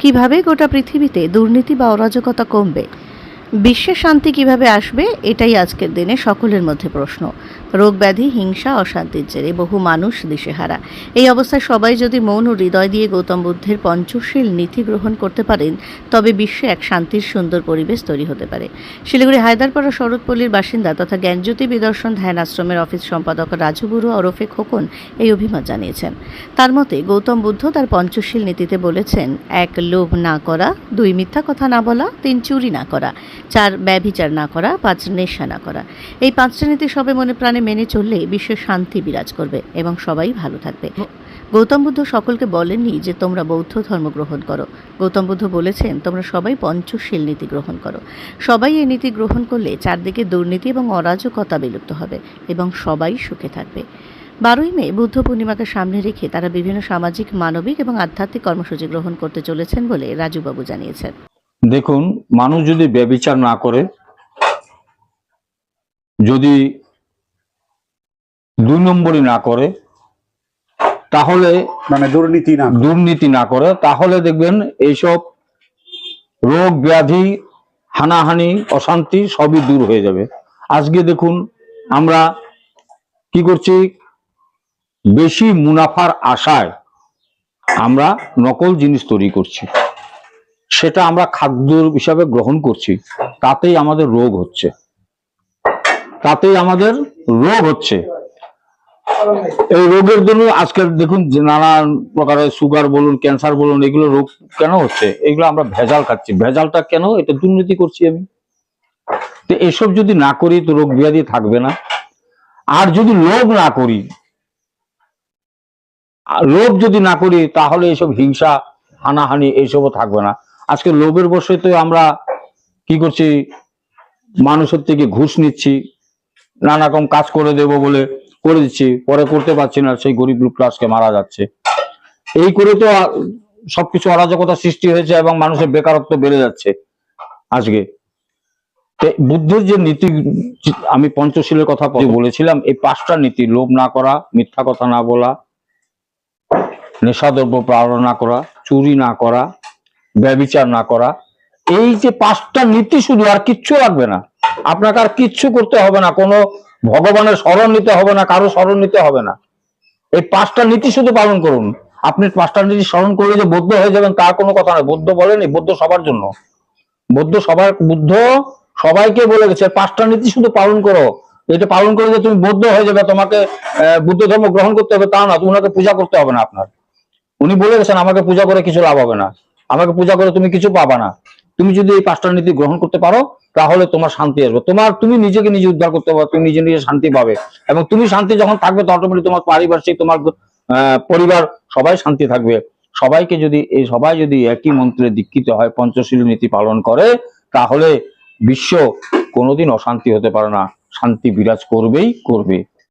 কীভাবে গোটা পৃথিবীতে দুর্নীতি বা অরাজকতা কমবে? বিশ্বে শান্তি কীভাবে আসবে, এটাই আজকের দিনে সকলের মধ্যে প্রশ্ন। রোগ ব্যাধি, হিংসা, অশান্তির জেরে বহু মানুষ দিশেহারা। এই অবস্থায় সবাই যদি মৌন ও হৃদয় দিয়ে গৌতম বুদ্ধের পঞ্চশীল নীতি গ্রহণ করতে পারেন, তবে বিশ্বে এক শান্তির সুন্দর পরিবেশ তৈরি হতে পারে। শিলিগুড়ি হায়দারপাড়া শরৎপল্লীর বাসিন্দা তথা জ্ঞানজ্যোতি বিদর্শন ধ্যান আশ্রমের অফিস সম্পাদক রাজু বুড়ো ওরফে খোকন এই অভিমত জানিয়েছেন। তার মতে, গৌতম বুদ্ধ তার পঞ্চশীল নীতিতে বলেছেন, এক লোভ না করা, দুই মিথ্যা কথা না বলা, তিন চুরি না করা। চার ব্যভিচার না করা পাঁচ নেশা না করা। এই পাঁচটা নীতি সবে মনে প্রাণে মেনে চললে বিশ্বে শান্তি বিরাজ করবে এবং সবাই ভালো থাকবে। গৌতম বুদ্ধ সকলকে বলেননি যে তোমরা বৌদ্ধ ধর্ম গ্রহণ করো। গৌতম বুদ্ধ বলেছেন তোমরা সবাই পঞ্চশীল নীতি গ্রহণ করো। সবাই এই নীতি গ্রহণ করলে চারদিকে দুর্নীতি এবং অরাজকতা বিলুপ্ত হবে এবং সবাই সুখে থাকবে। বারোই মে বুদ্ধ পূর্ণিমাকে সামনে রেখে তারা বিভিন্ন সামাজিক মানবিক এবং আধ্যাত্মিক কর্মসূচি গ্রহণ করতে চলেছেন বলে রাজুবাবু জানিয়েছেন। দেখুন মানুষ যদি ব্যবিচার না করে যদি দুই নম্বরই না করে তাহলে মানে দুর্নীতি না দুর্নীতি না করে তাহলে দেখবেন এইসব রোগ ব্যাধি হানাহানি অশান্তি সবই দূর হয়ে যাবে। আজকে দেখুন আমরা কি করছি? বেশি মুনাফার আশায় আমরা নকল জিনিস তৈরি করছি। সেটা আমরা খাদ্য হিসাবে গ্রহণ করছি। তাতেই আমাদের রোগ হচ্ছে। তাতেই আমাদের রোগ হচ্ছে। এই রোগের জন্য আজকের দেখুন নানান প্রকারের সুগার বলুন ক্যান্সার বলুন, এগুলো রোগ কেন হচ্ছে? এগুলো আমরা ভেজাল খাচ্ছি। ভেজালটা কেন? এটা দুর্নীতি করছি আমি। তো এসব যদি না করি, তো রোগ ব্যাধি থাকবে না। আর যদি লোভ না করি লোভ যদি না করি, তাহলে এসব হিংসা, হানাহানি এইসবও থাকবে না। আজকে লোভের বসে তো আমরা কি করছি? মানুষের থেকে ঘুষ নিচ্ছি, নানা রকম কাজ করে দেব বলে করে দিচ্ছি, পরে করতে পারছি না, সেই গরিব লোকটা আজকে মারা যাচ্ছে। এই করে তো সবকিছু অরাজকতা সৃষ্টি হয়েছে এবং মানুষের বেকারত্ব বেড়ে যাচ্ছে আজকে। বুদ্ধের যে নীতি, আমি পঞ্চশীলের কথা বলেছিলাম, এই পাঁচটা নীতি, লোভ না করা, মিথ্যা কথা না বলা, নেশাদ্রব্য পালন না করা, চুরি না করা ব্যবিচার না করা। এই যে পাঁচটা নীতি শুধু আর কিচ্ছু লাগবে না। আপনাকে আর কিচ্ছু করতে হবে না। কোনো ভগবানের স্মরণ নিতে হবে না, কারও স্মরণ নিতে হবে না। এই পাঁচটা নীতি শুধু পালন করুন। আপনি পাঁচটা নীতি স্মরণ করলে যে বৌদ্ধ হয়ে যাবেন তার কোনো কথা নয়। বৌদ্ধ বলেনি, বৌদ্ধ সবার জন্য। বৌদ্ধ সবার, বুদ্ধ সবাইকে বলে গেছে, পাঁচটা নীতি শুধু পালন করো। এটা পালন করে যে তুমি বৌদ্ধ হয়ে যাবে, তোমাকে বুদ্ধ ধর্ম গ্রহণ করতে হবে তা না। তোমাকে পূজা করতে হবে না আপনার। উনি বলে গেছেন, আমাকে পূজা করে কিছু লাভ হবে না। আমাকে পূজা করে তুমি কিছু পাবা না। তুমি যদি এই পাঁচটা নীতি গ্রহণ করতে পারো, তাহলে তোমার শান্তি আসবে। তোমার, তুমি নিজেকে নিজে উদ্ধার করতে পারো, তুমি নিজে নিজে শান্তি পাবে। এবং তুমি শান্তি যখন থাকবে অটোমেটিক তোমার পারিপার্শ্বিক, তোমার পরিবার, সবাই শান্তি থাকবে। সবাইকে যদি, এই সবাই যদি একই মন্ত্রে দীক্ষিত হয়, পঞ্চশীল নীতি পালন করে, তাহলে বিশ্ব কোনোদিন অশান্তি হতে পারে না। শান্তি বিরাজ করবেই করবে।